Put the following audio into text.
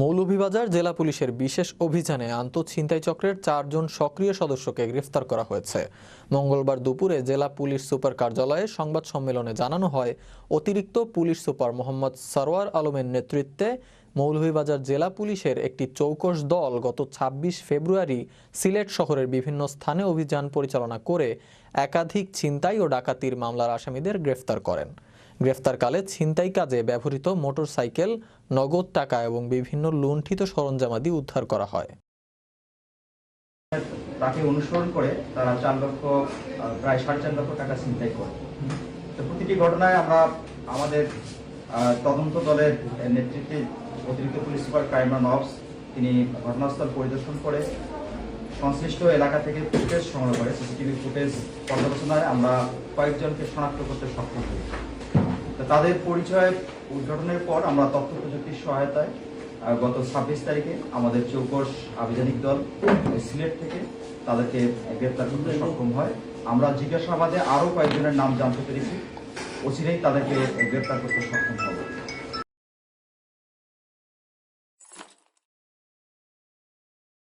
মৌলভীবাজার জেলা পুলিশের বিশেষ অভিযানে আন্তঃছিনতাই চক্রের চারজন সক্রিয় সদস্যকে গ্রেফতার করা হয়েছে। মঙ্গলবার দুপুরে জেলা পুলিশ সুপার কার্যালয়ে সংবাদ সম্মেলনে জানানো হয়, অতিরিক্ত পুলিশ সুপার মোহাম্মদ সরওয়ার আলমের নেতৃত্বে মৌলভীবাজার জেলা পুলিশের একটি চৌকস দল গত ২৬ ফেব্রুয়ারি সিলেট শহরের বিভিন্ন স্থানে অভিযান পরিচালনা করে একাধিক ছিনতাই ও ডাকাতির মামলার আসামিদের গ্রেফতার করেন। গ্রেফতারকালে ছিনতাই কাজে ব্যবহৃত মোটরসাইকেল, নগদ টাকা এবং বিভিন্ন লুণ্ঠিত সরঞ্জামাদি উদ্ধার করা হয়। তাকে অনুসরণ করে তারা চার লক্ষ, প্রায় সাড়ে চার লক্ষ টাকা ছিনতাই করে। তো প্রতিটি ঘটনায় আমরা আমাদের তদন্ত দলের নেতৃত্বে অতিরিক্ত পুলিশ সুপার ক্রাইম নবস তিনি ঘটনাস্থল পরিদর্শন করে সংশ্লিষ্ট এলাকা থেকে ফুটেজ সংগ্রহ করে, সিসিটিভি ফুটেজ পর্যালোচনায় আমরা কয়েকজনকে শনাক্ত করতে সক্ষম হই। তাদের পরিচয় উদ্ঘাটনের পর আমরা তথ্য প্রযুক্তির সহায়তায় গত ছাব্বিশ তারিখে আমাদের চৌকস আভিযানিক দল সিলেট থেকে তাদেরকে গ্রেপ্তার করতে সক্ষম হয়। আমরা জিজ্ঞাসাবাদে আরও কয়েকজনের নাম জানতে পেরেছি অচিরেই তাদেরকে গ্রেপ্তার করতে সক্ষম হব।